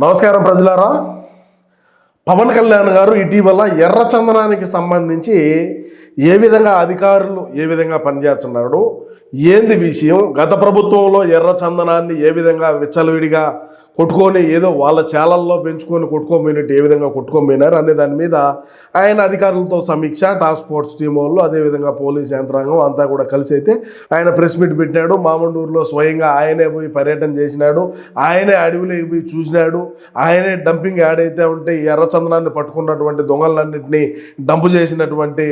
నమస్కారం ప్రజలారా. పవన్ కళ్యాణ్ గారు ఇటీవల ఎర్రచందనానికి సంబంధించి ఏ విధంగా అధికారులు ఏ విధంగా పనిచేస్తున్నాడు ఏంది విషయం గత ప్రభుత్వంలో ఎర్రచందనాన్ని ఏ విధంగా విచ్చలవిడిగా కొట్టుకొని ఏదో వాళ్ళ చేలల్లో పెంచుకొని కొట్టుకోబోయినట్టు ఏ విధంగా కొట్టుకోపోయినారు అనే దాని మీద ఆయన అధికారులతో సమీక్ష టాస్క్ ఫోర్స్ టీం వాళ్ళు అదేవిధంగా పోలీస్ యంత్రాంగం అంతా కూడా కలిసి అయితే ఆయన ప్రెస్ మీట్ పెట్టినాడు. మామండూరులో స్వయంగా ఆయనే పోయి పర్యటన చేసినాడు. ఆయనే అడవిలోకి పోయి చూసినాడు. ఆయనే డంపింగ్ యాడ్ అయితే ఉంటే ఎర్ర ఎర్రచందనాన్ని పట్టుకున్నటువంటి దొంగలన్నింటినీ డంపు చేసినటువంటి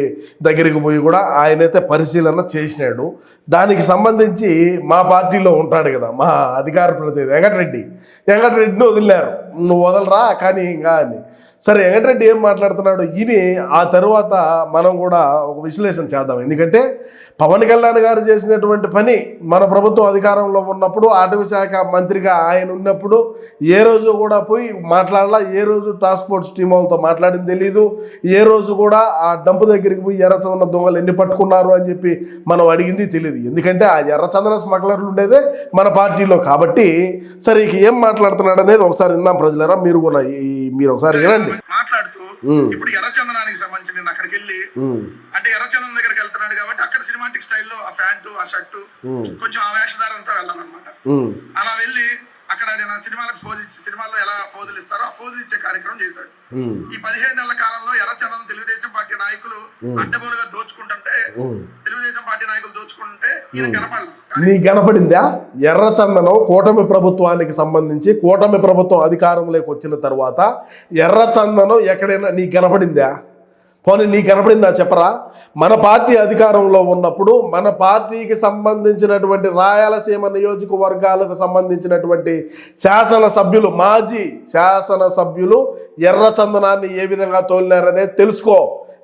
దగ్గరికి పోయి కూడా ఆయనైతే పరిశీలన చేసినాడు. దానికి సంబంధించి మా పార్టీలో ఉంటాడు కదా మా అధికార ప్రతినిధి వెంకటరెడ్డి. వెంకటరెడ్డిని వదిలేరు నువ్వు వదలరా? కానీ ఇంకా అని. సరే వెంకటరెడ్డి ఏం మాట్లాడుతున్నాడు ఇని ఆ తరువాత మనం కూడా ఒక విశ్లేషణ చేద్దాం. ఎందుకంటే పవన్ కళ్యాణ్ గారు చేసినటువంటి పని మన ప్రభుత్వం అధికారంలో ఉన్నప్పుడు అటవీ శాఖ మంత్రిగా ఆయన ఉన్నప్పుడు ఏ రోజు కూడా పోయి మాట్లాడాల. ఏ రోజు టాస్క్ ఫోర్స్ టీం వాళ్ళతో మాట్లాడింది తెలీదు. ఏ రోజు కూడా ఆ డంపు దగ్గరికి పోయి ఎర్రచందన దొంగలు ఎన్ని పట్టుకున్నారు అని చెప్పి మనం అడిగింది తెలియదు ఎందుకంటే ఆ ఎర్రచందన స్మగ్లర్లు ఉండేదే మన పార్టీలో. కాబట్టి సరే ఇక ఏం మాట్లాడుతున్నాడు అనేది ఒకసారి ఇందాం ప్రజలరా మీరు కూడా ఈ మీరు ఒకసారి వినండి. మాట్లాడుతూ. ఇప్పుడు ఎర్రచందనానికి సంబంధించి నేను అక్కడికి వెళ్ళి అంటే ఎర్రచందనం దగ్గరికి వెళ్తున్నాడు కాబట్టి అక్కడ సినిమాటిక్ స్టైల్లో ఆ ప్యాంటు ఆ షర్టు కొంచెం ఆ వేషధారంతో వెళ్ళాలన్నమాట. అలా వెళ్ళి అక్కడ నేను సినిమాలకు ఫోజు ఇచ్చి సినిమాల్లో ఎలా ఫోజులు ఇస్తారో ఆ ఫోజులు ఇచ్చే కార్యక్రమం చేశాడు. ఈ పదిహేను నెలల కాలంలో ఎర్రచందనం తెలుగుదేశం పార్టీ నాయకులు అడ్డగోలుగా దోచుకుంటుంటే. తెలుగుదేశం పార్టీ నాయకులు దోచుకుంటుంటే ఈయన కనపడలేదు నీ కనపడిందా? ఎర్రచందనం కూటమి ప్రభుత్వానికి సంబంధించి కూటమి ప్రభుత్వం అధికారంలోకి వచ్చిన తర్వాత ఎర్రచందనం ఎక్కడైనా నీ కనపడిందా? పోనీ నీ కనపడిందా చెప్పరా? మన పార్టీ అధికారంలో ఉన్నప్పుడు మన పార్టీకి సంబంధించినటువంటి రాయలసీమ నియోజకవర్గాలకు సంబంధించినటువంటి శాసనసభ్యులు మాజీ శాసనసభ్యులు ఎర్రచందనాన్ని ఏ విధంగా తోలినారనే తెలుసుకో.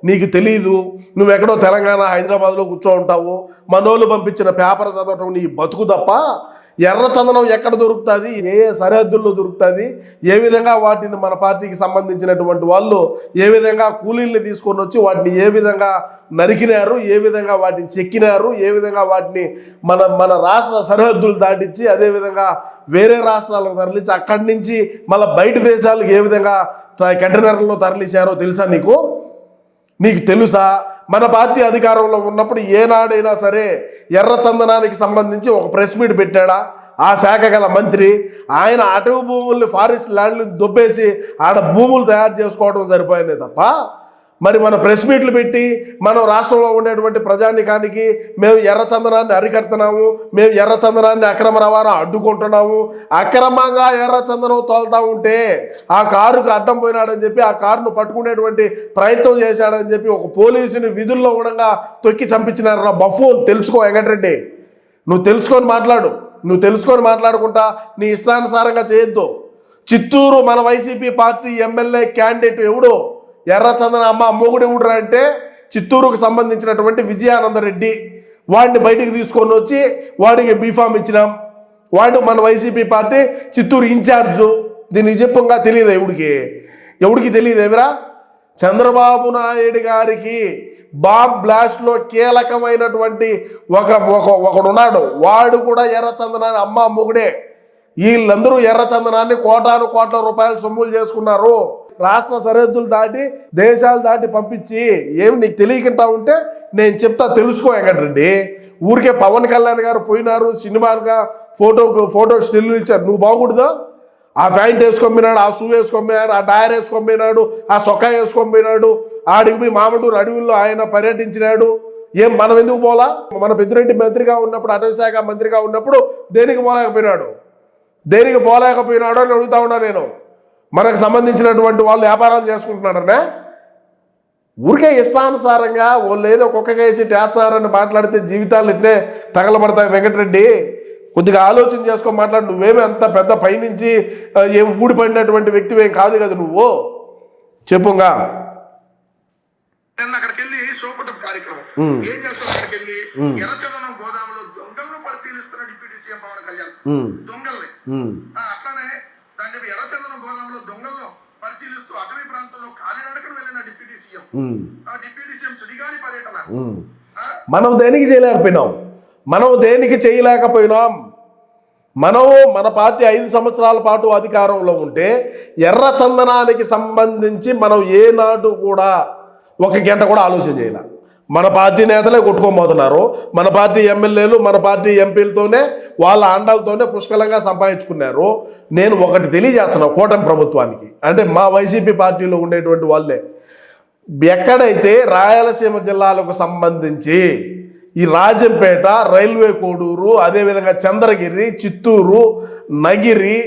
నీకు తెలీదు. నువ్వెక్కడో తెలంగాణ హైదరాబాద్లో కూర్చో ఉంటావు. మనోళ్ళు పంపించిన పేపర్ చదవటం నీ బతుకు తప్ప ఎర్ర చందనం ఎక్కడ దొరుకుతుంది? ఏ సరిహద్దుల్లో దొరుకుతుంది? ఏ విధంగా వాటిని మన పార్టీకి సంబంధించినటువంటి వాళ్ళు ఏ విధంగా కూలీల్ని తీసుకొని వచ్చి వాటిని ఏ విధంగా నరికినారు? ఏ విధంగా వాటిని చెక్కినారు? ఏ విధంగా వాటిని మన మన రాష్ట్ర సరిహద్దులు దాటించి అదేవిధంగా వేరే రాష్ట్రాలకు తరలించి అక్కడి నుంచి మళ్ళీ బయట దేశాలకు ఏ విధంగా కంటైనర్లో తరలించారో తెలుసా నీకు? నీకు తెలుసా? మన పార్టీ అధికారంలో ఉన్నప్పుడు ఏనాడైనా సరే ఎర్ర చందనానికి సంబంధించి ఒక ప్రెస్ మీట్ పెట్టాడా? ఆ శాఖ గల మంత్రి ఆయన అటవీ భూముల్ని ఫారెస్ట్ ల్యాండ్లు దొబ్బేసి ఆడ భూములు తయారు చేసుకోవడం సరిపోయినాయి తప్ప మరి మన ప్రెస్ మీట్లు పెట్టి మనం రాష్ట్రంలో ఉండేటువంటి ప్రజానికానికి మేము ఎర్రచందనాన్ని అరికడుతున్నాము మేము ఎర్రచందనాన్ని అక్రమ రవాణా అడ్డుకుంటున్నాము. అక్రమంగా ఎర్రచందనం తోలుతా ఉంటే ఆ కారుకు అడ్డం పోయినాడని చెప్పి ఆ కారును పట్టుకునేటువంటి ప్రయత్నం చేశాడని చెప్పి ఒక పోలీసుని విధుల్లో ఉండగా తొక్కి చంపించినారా బఫూన్ తెలుసుకో వెంకటరెడ్డి. నువ్వు తెలుసుకొని మాట్లాడు. నువ్వు తెలుసుకొని మాట్లాడుకుంటా నీ ఇష్టానుసారంగా చేయొద్దు. చిత్తూరు మన వైసీపీ పార్టీ ఎమ్మెల్యే క్యాండిడేట్ ఎవడో ఎర్రచందన అమ్మ అమ్మగుడి ఎవడురా అంటే చిత్తూరుకు సంబంధించినటువంటి విజయానందరెడ్డి వాడిని బయటికి తీసుకొని వచ్చి వాడికి బీఫామ్ ఇచ్చినాం. వాడు మన వైసీపీ పార్టీ చిత్తూరు ఇన్ఛార్జు. దీన్ని నిజంగా తెలియదు ఎవడికి? ఎవడికి తెలియదు ఎవరా? చంద్రబాబు నాయుడు గారికి బాంబ్ బ్లాస్ట్లో కీలకమైనటువంటి ఒక ఒక ఒకడున్నాడు. వాడు కూడా ఎర్రచందనాన్ని అమ్మ మొగుడే. వీళ్ళందరూ ఎర్రచందనాన్ని కోటాను కోట్ల రూపాయలు సొమ్ములు చేసుకున్నారు. రాష్ట్ర సరిహద్దులు దాటి దేశాలు దాటి పంపించి ఏమి నీకు తెలియకుండా ఉంటే నేను చెప్తా తెలుసుకో వెంకటరెడ్డి. ఊరికే పవన్ కళ్యాణ్ గారు పోయినారు సినిమాగా ఫోటో ఫోటో స్టిల్లు ఇచ్చారు. నువ్వు బాగుండదా? ఆ ప్యాంట్ వేసుకొమ్మినాడు ఆ షూ వేసుకొమ్మినాడు ఆ టైర్ వేసుకొమ్మినాడు ఆ సొక్కా వేసుకొమ్మినాడు ఆడికి పోయి మామటూరు అడవుల్లో ఆయన పర్యటించినాడు. ఏం మనం ఎందుకు పోలా? మన పెద్దిరెడ్డి మంత్రిగా ఉన్నప్పుడు అటవీ శాఖ మంత్రిగా ఉన్నప్పుడు దేనికి పోలేకపోయినాడు? దేనికి పోలేకపోయినాడో అని అడుగుతా ఉన్నా నేను. మనకు సంబంధించినటువంటి వాళ్ళు వ్యాపారాలు చేసుకుంటున్నాడనే ఊరికే ఇష్టానుసారంగా వాళ్ళు ఏదో కుక్కకేసి టేస్తారని మాట్లాడితే జీవితాలు ఇట్లే తగలబడతాయి వెంకటరెడ్డి. కొద్దిగా ఆలోచన చేసుకో మాట్లాడు. నువ్వేమి అంత పెద్ద పైనుంచి ఏం ఊడిపడినటువంటి వ్యక్తివి ఏం కాదు కదా నువ్వు. చెప్పుగా. అక్కడికి వెళ్ళి సోపటం కార్యక్రమం. ఉమ్. ఏం చేస్తారు అక్కడికి వెళ్ళి ఎర్రచందనం గోదాములో దొంగలను పరిశీలిస్తున్న డిప్యూటీ సీఎం పవన్ కళ్యాణ్. ఉమ్, దొంగల్ని. అట్లానే దాన్ని ఎర్రచందనం గోదాంలో దొంగలను పరిశీలిస్తూ అటవీ ప్రాంతంలో కాలినడకను వెళ్ళిన డిప్యూటీ సీఎం. ఆ డిప్యూటీ సీఎం సుడిగాలి పర్యటన. మనం దేనికి చేయలేకపోయినాం? మనం దేనికి చేయలేకపోయినాం? మనం మన పార్టీ ఐదు సంవత్సరాల పాటు అధికారంలో ఉంటే ఎర్ర చందనానికి సంబంధించి మనం ఏనాడు కూడా ఒక గంట కూడా ఆలోచన చేయాల. మన పార్టీ నేతలే కొట్టుకోబోతున్నారు. మన పార్టీ ఎమ్మెల్యేలు మన పార్టీ ఎంపీలతోనే వాళ్ళ అండాలతోనే పుష్కలంగా సంపాదించుకున్నారు. నేను ఒకటి తెలియజేస్తున్నా కూటమి ప్రభుత్వానికి. అంటే మా వైసీపీ పార్టీలో ఉండేటువంటి వాళ్ళే. ఎక్కడైతే రాయలసీమ జిల్లాలకు సంబంధించి ఈ రాజంపేట రైల్వే కోడూరు అదేవిధంగా చంద్రగిరి చిత్తూరు నగిరి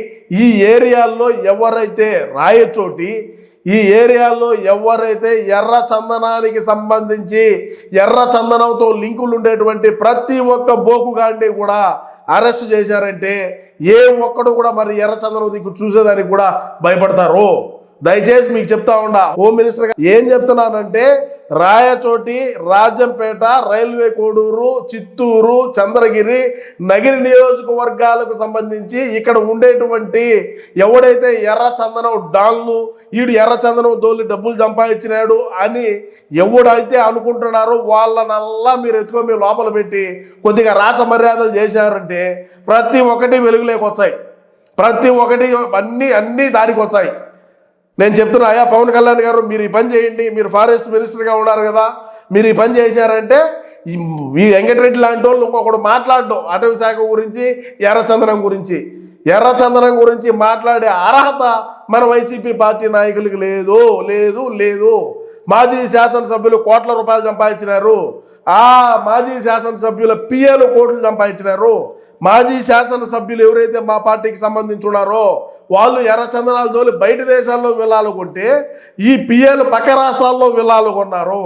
ఈ ఏరియాల్లో ఎవరైతే రాయచోటి ఈ ఏరియాల్లో ఎవరైతే ఎర్ర చందనానికి సంబంధించి ఎర్ర చందనంతో లింకులు ఉండేటువంటి ప్రతి ఒక్క బోకుగాడిని కూడా అరెస్ట్ చేశారంటే ఏ ఒక్కడు కూడా మరి ఎర్ర చందనం దిక్కు చూసేదానికి కూడా భయపడతారు. దయచేసి మీకు చెప్తా ఉండా. హోమ్ మినిస్టర్ గారు ఏం చెప్తున్నానంటే రాయచోటి రాజంపేట రైల్వే కోడూరు చిత్తూరు చంద్రగిరి నగిరి నియోజకవర్గాలకు సంబంధించి ఇక్కడ ఉండేటువంటి ఎవడైతే ఎర్ర చందనం డాన్లు ఈడు ఎర్ర చందనం దోలి డబ్బులు సంపాదించినాడు అని ఎవడైతే అనుకుంటున్నారో వాళ్ళనల్లా మీరు ఎత్తుకొని మీ లోపల పెట్టి కొద్దిగా రాస మర్యాదలు చేశారంటే ప్రతి ఒక్కటి వెలుగులోకి వచ్చాయి. ప్రతి ఒక్కటి అన్నీ అన్నీ దారికి వచ్చాయి. నేను చెప్తున్నా అయ్యా పవన్ కళ్యాణ్ గారు మీరు ఈ పని చేయండి మీరు ఫారెస్ట్ మినిస్టర్గా ఉన్నారు కదా మీరు ఈ పని చేశారంటే ఈ వెంకటరెడ్డి లాంటి వాళ్ళు ఇంకొకడు మాట్లాడడం అటవీ శాఖ గురించి ఎర్రచందనం గురించి. ఎర్రచందనం గురించి మాట్లాడే అర్హత మన వైసీపీ పార్టీ నాయకులకి లేదు లేదు లేదు. మాజీ శాసనసభ్యులు కోట్ల రూపాయలు సంపాదించినారు. ఆ మాజీ శాసనసభ్యుల పిఏలు కోట్లు సంపాదించినారు. మాజీ శాసనసభ్యులు ఎవరైతే మా పార్టీకి సంబంధించి ఉన్నారో వాళ్ళు ఎర్రచందనాలు తోలి బయట దేశాల్లో విల్లాలు కొంటే ఈ పిఏలు పక్క రాష్ట్రాల్లో విల్లాలు కొన్నారు.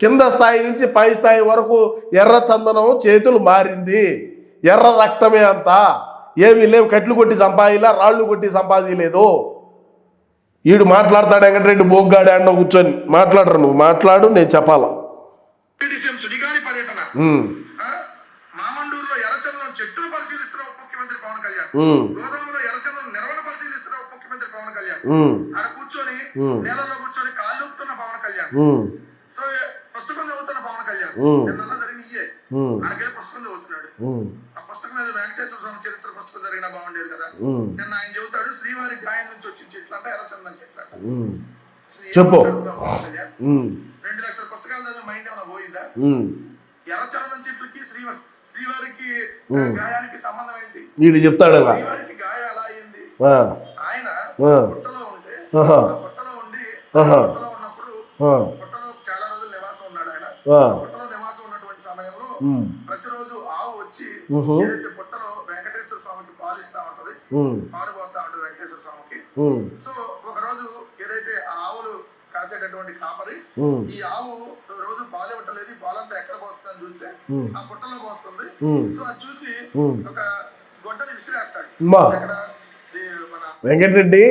కింద స్థాయి నుంచి పై స్థాయి వరకు ఎర్ర చందనం చేతులు మారింది. ఎర్ర రక్తమే అంతా. ఏమీ లేవు. కట్లు కొట్టి సంపాదిలా రాళ్ళు కొట్టి సంపాదిలేదు. ఈడు మాట్లాడతాడు వెంకటరెడ్డి బోగ్గాడే అన్న కూర్చొని. మాట్లాడరు నువ్వు? మాట్లాడు నేను చెప్పాలా? పర్యటన. చెట్టును పరిశీలిస్తున్న ముఖ్యమంత్రి పవన్ కళ్యాణ్ ఉమ్, గోదాములో ఎర్రచందనం నిర్వహణ పరిశీలిస్తున్న ఉప ముఖ్యమంత్రి ఆడ కూర్చొని. నేలలో కూర్చొని కాళ్ళు ఊపుతున్న పవన్ కళ్యాణ్. సో పుస్తకం చదువుతున్న పవన్ కళ్యాణ్. నిన్న జరిగిన ఇయ్యే పుస్తకం చదువుతున్నాడు. ఆ పుస్తకం మీద వెంకటేశ్వర స్వామి చరిత్ర పుస్తకం జరిగినా బాగుండేది కదా. నిన్న ఆయన చెబుతాడు శ్రీవారి గాయం నుంచి వచ్చిన చెట్లు అంటే చెట్లు ఉమ్, అసలు ఏం చెప్పు. రెండు లక్షల పుస్తకాలు చదివి మైండ్ ఏమైనా పోయిందా. ఎర్రచందనం చెట్లకి శ్రీవారి శ్రీవారికి. గాయానికి సంబంధం ఏంటి? వీడు చెప్తాడు శ్రీవారికి గాయం ఎలా అయింది? ఆయన ఉండి ఉన్నప్పుడు చాలా రోజులు నివాసం ఉన్నాడు ఆయన. నివాసం ఉన్నటువంటి సమయంలో ప్రతిరోజు ఆవు వచ్చి. ఏదైతే పుట్టలో వెంకటేశ్వర స్వామికి పాలిస్తా ఉంటది పాలు పోస్తా ఉంటది వెంకటేశ్వర స్వామికి. సో ఒక రోజు ఏదైతే ఆ ఆవులు కాసేటటువంటి కాపరి ఈ ఆవు రోజు పాలు ఇవ్వట్లేదు పాలంతా ఎక్కడ పోస్తుందని చూస్తే. ఆ పుట్టలో పోస్తుంది. సో అది చూసి. ఒక గొడ్డని విసిరేస్తాడు. మన వెంకటరెడ్డి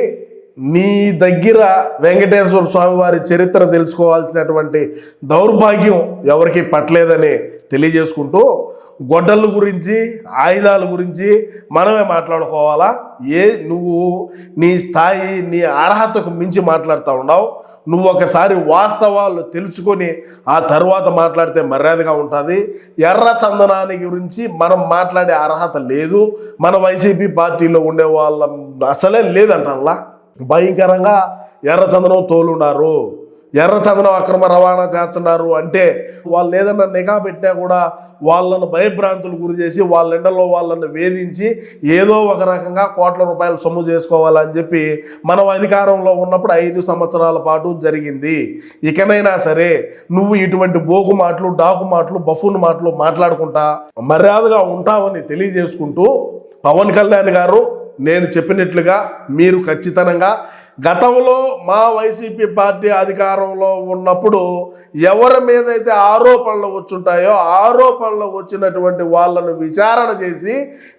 నీ దగ్గర వెంకటేశ్వర స్వామి వారి చరిత్ర తెలుసుకోవాల్సినటువంటి దౌర్భాగ్యం ఎవరికి పట్టలేదని తెలియజేసుకుంటూ గొడ్డల గురించి ఆయుధాల గురించి మనమే మాట్లాడుకోవాలా? ఏ నువ్వు నీ స్థాయి నీ అర్హతకు మించి మాట్లాడుతూ ఉన్నావు. నువ్వు ఒకసారి వాస్తవాలు తెలుసుకొని ఆ తర్వాత మాట్లాడితే మర్యాదగా ఉంటుంది. ఎర్ర చందనాన్ని గురించి మనం మాట్లాడే అర్హత లేదు. మన వైసీపీ పార్టీలో ఉండే వాళ్ళ అసలే లేదంటారా భయంకరంగా ఎర్రచందనం తోలున్నారు ఎర్రచందనం అక్రమ రవాణా చేస్తున్నారు అంటే వాళ్ళు ఏదన్నా నిఘా పెట్టినా కూడా వాళ్ళను భయభ్రాంతులు గురి చేసి వాళ్ళ ఎండలో వాళ్ళని వేధించి ఏదో ఒక రకంగా కోట్ల రూపాయలు సొమ్ము చేసుకోవాలని చెప్పి మనం అధికారంలో ఉన్నప్పుడు ఐదు సంవత్సరాల పాటు జరిగింది. ఇకనైనా సరే నువ్వు ఇటువంటి బోకు మాటలు డాకు మాటలు బఫున్ మాటలు మాట్లాడుకుంటా మర్యాదగా ఉంటావని తెలియజేసుకుంటూ పవన్ కళ్యాణ్ గారు నేను చెప్పినట్లుగా మీరు ఖచ్చితంగా గతంలో మా వైసీపీ పార్టీ అధికారంలో ఉన్నప్పుడు ఎవరి మీద అయితే ఆరోపణలు వచ్చుంటాయో ఆరోపణలు వచ్చినటువంటి వాళ్ళను విచారణ చేసి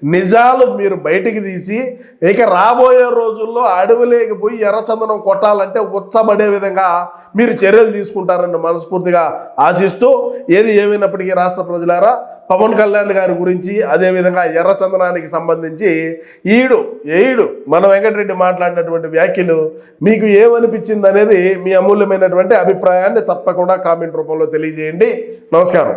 నిజాలు మీరు బయటికి తీసి ఇక రాబోయే రోజుల్లో అడవిలోకి పోయి ఎర్రచందనం కొట్టాలంటే ఉచ్చబడే విధంగా మీరు చర్యలు తీసుకుంటారని మనస్ఫూర్తిగా ఆశిస్తూ ఏది ఏమైనప్పటికీ రాష్ట్ర ప్రజలారా పవన్ కళ్యాణ్ గారి గురించి అదేవిధంగా ఎర్రచందనానికి సంబంధించి ఈడు ఏయుడు మన వెంకటరెడ్డి మాట్లాడినటువంటి వ్యాఖ్యలు మీకు ఏమనిపించింది అనేది మీ అమూల్యమైనటువంటి అభిప్రాయాన్ని తప్పకుండా కామెంట్ రూపంలో తెలియజేయండి. నమస్కారం.